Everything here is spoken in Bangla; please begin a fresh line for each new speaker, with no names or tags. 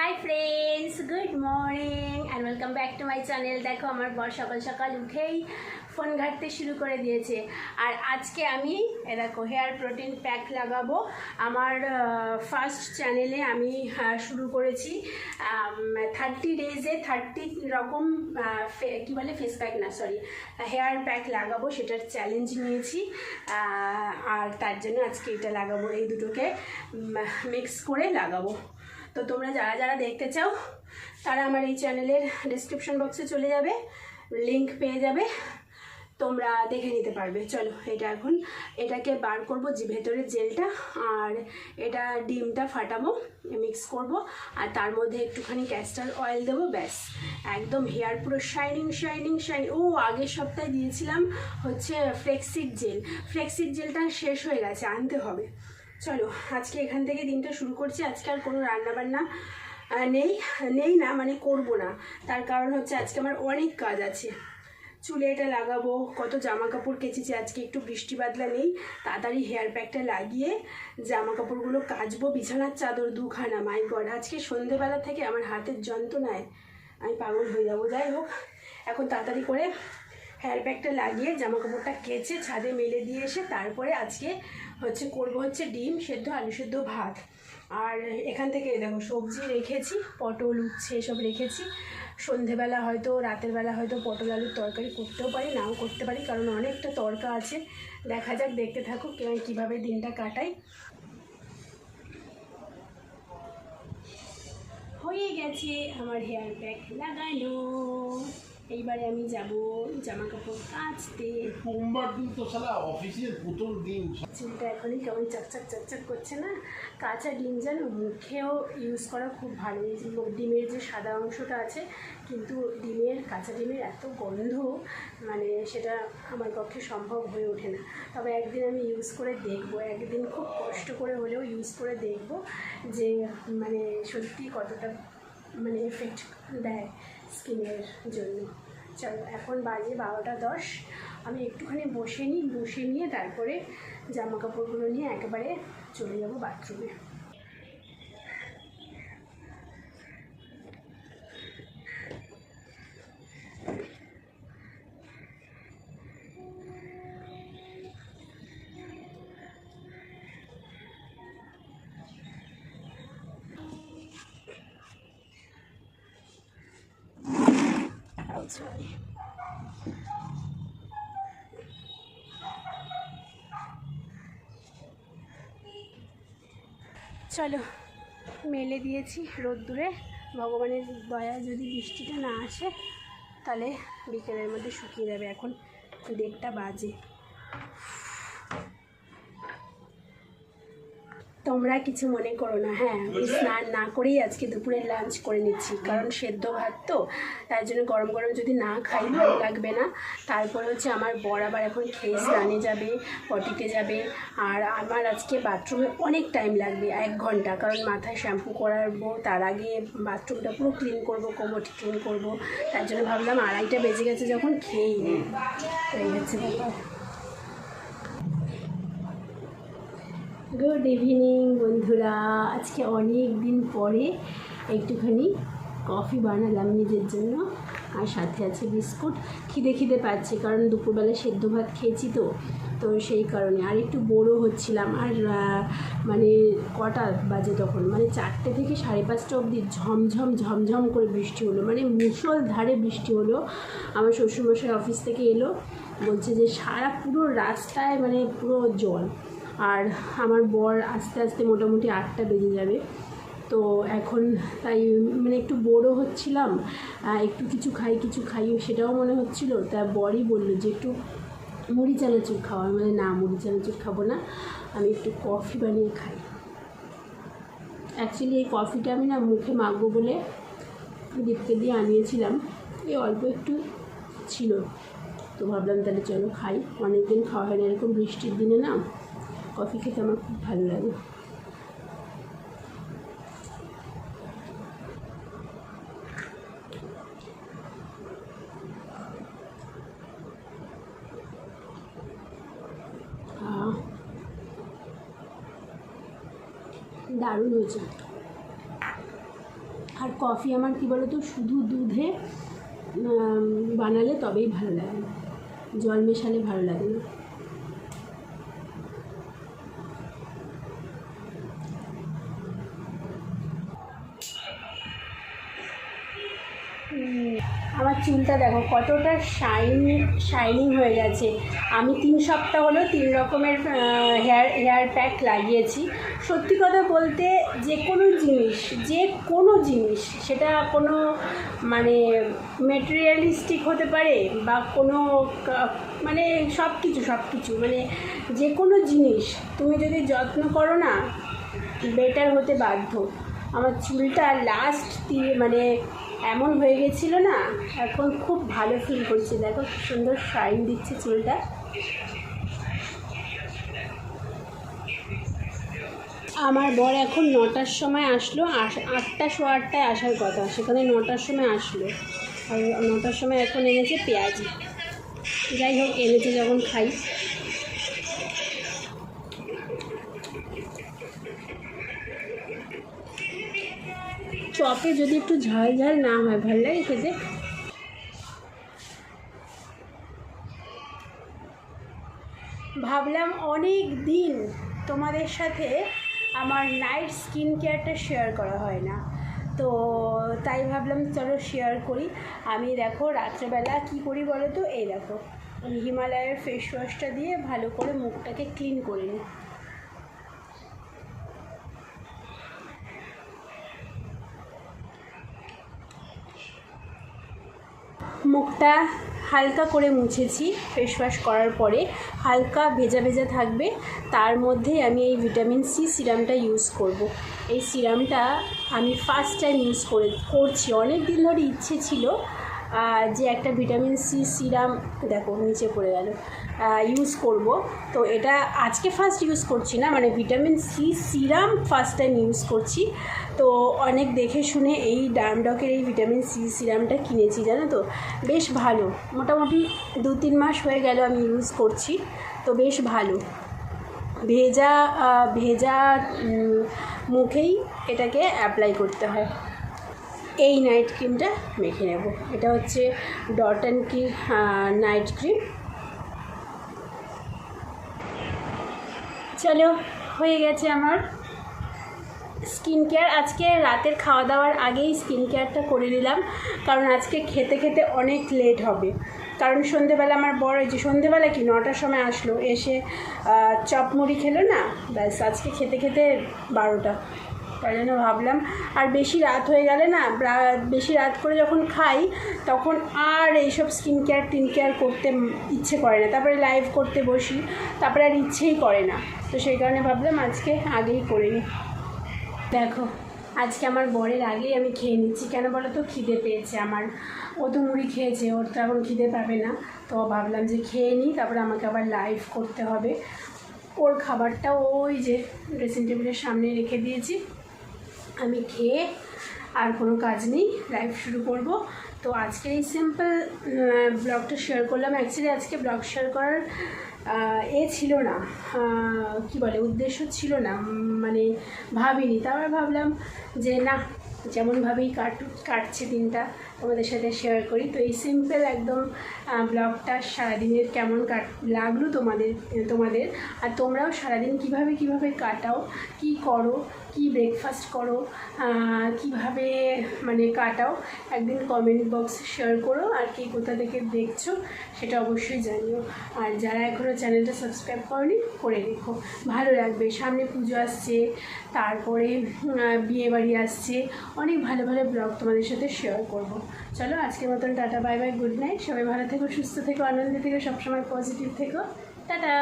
Hi friends good morning and welcome back to my channel দেখো, আমার বর সকাল সকাল উঠেই ফোন ঘাঁটতে শুরু করে দিয়েছে। আর আজকে আমি দেখো হেয়ার প্রোটিন প্যাক লাগাবো। আমার ফার্স্ট চ্যানেলে আমি শুরু করেছি। থার্টি ডেজে থার্টি রকম কি বলে? ফেস প্যাক না সরি হেয়ার প্যাক লাগাবো। সেটার চ্যালেঞ্জ নিয়েছি। আর তার জন্য আজকে এটা লাগাবো। এই দুটোকে মিক্স করে লাগাবো। তো তোমরা যারা যারা দেখতে চাও, তারা আমার এই চ্যানেলের ডিসক্রিপশন বক্সে চলে যাবে লিংক পেয়ে যাবে, তোমরা দেখে নিতে পারবে। চলো, এটা এখন এটাকে বার করব যে ভেতরের জেলটা, আর এটা ডিমটা ফাটাবো মিক্স করব, আর তার মধ্যে একটুখানি ক্যাস্টার অয়েল দেবো, ব্যাস। একদম হেয়ার পুরো শাইনিং শাইনিং শাইনিং ও, আগের সপ্তাহে দিয়েছিলাম হচ্ছে ফ্লেক্সিড জেল ফ্লেক্সিড জেলটা শেষ হয়ে গেছে, আনতে হবে। চলো, আজকে এখান থেকে দিনটা শুরু করছি। আজকে আর কোনো রান্নাবান্না নেই নেই না মানে করব না। তার কারণ হচ্ছে আজকে আমার অনেক কাজ আছে। চুলে এটা লাগাবো, কত জামা কাপড় কেচেছি, আজকে একটু বৃষ্টি বাদলা নেই। তাড়াতাড়ি হেয়ার প্যাকটা লাগিয়ে জামা কাপড়গুলো কাচবো, বিছানার চাদর দুখানা মাই গড আজকে সন্ধেবেলা থেকে আমার হাতের যন্ত্রণায় আমি পাগল হয়ে যাব। যাই হোক, এখন তাড়াতাড়ি করে হেয়ার প্যাকটা লাগিয়ে জামা কাপড়টা কেচে ছাদে মেলে দিয়ে এসে তারপরে আজকে হচ্ছে করব হচ্ছে ডিম, সেদ্ধ, আলু সেদ্ধ, ভাত। আর এখান থেকে দেখো সবজি রেখেছি, পটল, উচ্ছে এসব রেখেছি। সন্ধেবেলা হয়তো, রাতের বেলা হয়তো পটল, আলুর তরকারি করতেও পারি, নাও করতে পারি, কারণ অনেকটা তরকা আছে। দেখা যাক, দেখতে থাকুক কীভাবে দিনটা কাটাই। হয়ে গেছে আমার হেয়ার প্যাক লাগানো। এইবারে আমি যাব জামা কাপড় কাচতে।
সোমবার দিন তো সারা অফিসের প্রথম দিন
চুলটা এখনই কেমন চকচক চকচক করছে না? কাঁচা ডিম যেন মুখেও ইউজ করা খুব ভালো। ডিমের যে সাদা অংশটা আছে কিন্তু ডিমের কাঁচা ডিমের এত গন্ধ মানে সেটা আমার পক্ষে সম্ভব হয়ে ওঠে না। তবে একদিন আমি ইউজ করে দেখব একদিন খুব কষ্ট করে হলেও ইউজ করে দেখব যে মানে সত্যি কতটা মানে এফেক্ট দেয়। স্কিনের জন্য। চলো, এখন বাজে বারোটা দশ। আমি একটুখানি বসে নিই, বসে নিয়ে তারপরে জামা কাপড়গুলো নিয়ে একেবারে চলে যাব বাথরুমে Sorry. চলো, মেলে দিয়েছি রোদ্দুরে। ভগবানের দয়া যদি বৃষ্টিটা না আসে, তাহলে বিকেলের মধ্যে শুকিয়ে যাবে। এখন দেড়টা বাজে। তোমরা কিছু মনে করো না। হ্যাঁ আমি স্নান না করেই আজকে দুপুরে লাঞ্চ করে নিচ্ছি। কারণ সেদ্ধ ভাত তো তার জন্য গরম গরম যদি না খাই, ভালো লাগবে না। তারপরে হচ্ছে আমার বর আবার এখন খেয়ে স্নানে যাবে, পটিতে যাবে। আর আমার আজকে বাথরুমে অনেক টাইম লাগবে, এক ঘণ্টা। কারণ মাথায় শ্যাম্পু করাবো, তার আগে বাথরুমটা পুরো ক্লিন করব কোমরটি ক্লিন করব। তার জন্য ভাবলাম আড়াইটা বেজে গেছে যখন খেয়েই নিই হচ্ছে ব্যাপার। গুড ইভিনিং বন্ধুরা। আজকে অনেক দিন পরে একটুখানি কফি বানালাম নিজের জন্য আর সাথে আছে বিস্কুট। খিদে খিদে পাচ্ছে কারণ দুপুরবেলা সেদ্ধ ভাত খেয়েছি তো তো সেই কারণে। আর একটু বড়ো হচ্ছিলাম আর মানে কটা বাজে তখন? মানে চারটে থেকে সাড়ে পাঁচটা অবধি ঝমঝম ঝমঝম করে বৃষ্টি হলো। মানে মুষল ধারে বৃষ্টি হলো। আমার শ্বশুরমশাই অফিস থেকে এলো। বলছে যে সারা পুরো রাস্তায় মানে পুরো জল। আর আমার বর আস্তে আস্তে মোটামুটি আটটা বেজে যাবে। তো এখন তাই মানে একটু বড়ো হচ্ছিলাম একটু কিছু খাই কিছু খাই, সেটাও মনে হচ্ছিল। তা বরই বলল যে একটু মুড়ি চানাচুর খাওয়া মানে না, মুড়ি চানাচুর খাব না, আমি একটু কফি বানিয়ে খাই। অ্যাকচুয়ালি এই কফিটা আমি না মুখে মাখবো বলে দীপকে দিয়ে আনিয়েছিলাম। এই অল্প একটু ছিল। তো ভাবলাম তাহলে চলো খাই। অনেকদিন খাওয়া হয় না এরকম বৃষ্টির দিনে না কফি খেতে আমার খুব ভালো লাগে। দারুণ হয়েছে। আর কফি আমার কী বলো তো শুধু দুধে বানালে তবেই ভালো লাগে। জল মেশালে ভালো লাগে না। আমার চুলটা দেখো, কতটা শাইন শাইনিং হয়ে গেছে। আমি তিন সপ্তাহ হলো তিন রকমের হেয়ার হেয়ার প্যাক লাগিয়েছি। সত্যি কথা বলতে যে কোনো জিনিস, যে কোনো জিনিস, সেটা কোনো মানে মেটেরিয়ালিস্টিক হতে পারে বা কোনো মানে সব কিছু সব কিছু মানে যে কোনো জিনিস, তুমি যদি যত্ন করো না বেটার হতে বাধ্য। আমার চুলটা লাস্ট মানে এমন হয়ে গেছিল না, এখন খুব ভালো ফিল করছি। দেখো সুন্দর শাইন দিচ্ছে চুলটা। আমার বর এখন নটার সময় আসলো, আস- আটটা সোয়া আটটায় আসার কথা। সেখানে নটার সময় আসলো। আর নটার সময় এখন এনেছে পেঁয়াজি। যাই হোক, এনেছে যখন খাই। চপে যদি একটু ঝাল ঝাল না হয়, ভালো লাগে খেতে? ভাবলাম অনেক দিন তোমাদের সাথে আমার নাইট স্কিন কেয়ারটা শেয়ার করা হয় না। তো তাই ভাবলাম চলো শেয়ার করি। আমি দেখো রাত্রেবেলা কি করি বলো তো? এই দেখো হিমালয়ের ফেস ওয়াশটা দিয়ে ভালো করে মুখটাকে ক্লিন করে নিই। মুখটা হালকা করে মুছেছি ফেস ওয়াশ করার পরে। হালকা ভেজা ভেজা থাকবে। তার মধ্যে আমি এই ভিটামিন সি সিরামটা ইউজ করব। এই সিরামটা আমি ফার্স্ট টাইম ইউজ করে, করছি। অনেক দিন ধরে ইচ্ছে ছিল যে একটা ভিটামিন সি সিরাম দেখো নিচে পড়ে গেল ইউজ করব। তো এটা আজকে ফার্স্ট ইউজ করছি না মানে vitamin C serum first time use করছি। তো অনেক দেখে শুনে এই ডামডকের এই ভিটামিন সি সিরামটা কিনেছি, জানো তো? বেশ ভালো। মোটামুটি দু তিন মাস হয়ে গেল আমি ইউজ করছি, তো বেশ ভালো। ভেজা ভেজা মুখেই এটাকে অ্যাপ্লাই করতে হয়। এই নাইট ক্রিমটা মেখে নেব। এটা হচ্ছে dot and key night cream চলো, হয়ে গেছে আমার স্কিন কেয়ার আজকে রাতের খাওয়া দাওয়ার আগেই স্কিন কেয়ারটা করে নিলাম, কারণ আজকে খেতে খেতে অনেক লেট হবে। কারণ সন্ধেবেলা আমার বড় যে সন্ধেবেলা কি নটার সময় আসলো, এসে চপ মুড়ি খেলো না, ব্যাস আজকে খেতে খেতে বারোটা। তাই জন্য ভাবলাম, আর বেশি রাত হয়ে গেলে না বেশি রাত করে যখন খাই, তখন আর এইসব স্কিন কেয়ার টিন কেয়ার করতে ইচ্ছে করে না। তারপরে লাইভ করতে বসি, তারপরে আর ইচ্ছেই করে না। তো সেই কারণে ভাবলাম আজকে আগেই করে নিই। দেখো, আজকে আমার বরের আগেই আমি খেয়ে নিচ্ছি। কেন বলো তো? খিদে পেয়েছে আমার। ও তো মুড়ি খেয়েছে, ওর তো এখন খিদে পাবে না। তো ভাবলাম যে খেয়ে নিই, তারপরে আমাকে আবার লাইভ করতে হবে। ওর খাবারটা ওই যে ড্রেসিং টেবিলের সামনে রেখে দিয়েছি। আমি খেয়ে আর কোনো কাজ নেই লাইভ শুরু করব। তো আজকে এই সিম্পল ব্লগটা শেয়ার করলাম। অ্যাকচুয়ালি আজকে ব্লগ শেয়ার করার এ ছিল না। কি বলে, উদ্দেশ্য ছিল না। মানে ভাবিনি। তারপরে ভাবলাম যে, না, যেমনভাবেই কাট কাটছে দিনটা তোমাদের সাথে শেয়ার করি। তো এই সিম্পল একদম ব্লগটা সারাদিনের কেমন কাট, লাগল তোমাদের তোমাদের? আর তোমরাও সারাদিন কীভাবে কীভাবে কাটাও? কি করো? কি ব্রেকফাস্ট করো? কীভাবে মানে কাটাও? একদিন কমেন্ট বক্সে শেয়ার করো। আর কি কোথা থেকে দেখছ, সেটা অবশ্যই জানিও। আর যারা এখনও চ্যানেলটা সাবস্ক্রাইব করনি, করে রেখো। ভালো লাগবে। সামনে পুজো আসছে, তারপরে বিয়ে বাড়ি আসছে। অনেক ভালো ভালো ব্লগ তোমাদের সাথে শেয়ার করব। চলো, আজকের মতন tata, bye bye, good night. সবাই ভালো থেকো, সুস্থ থেকো আনন্দে থেকো, সবসময় পজিটিভ থেকো। টাটা!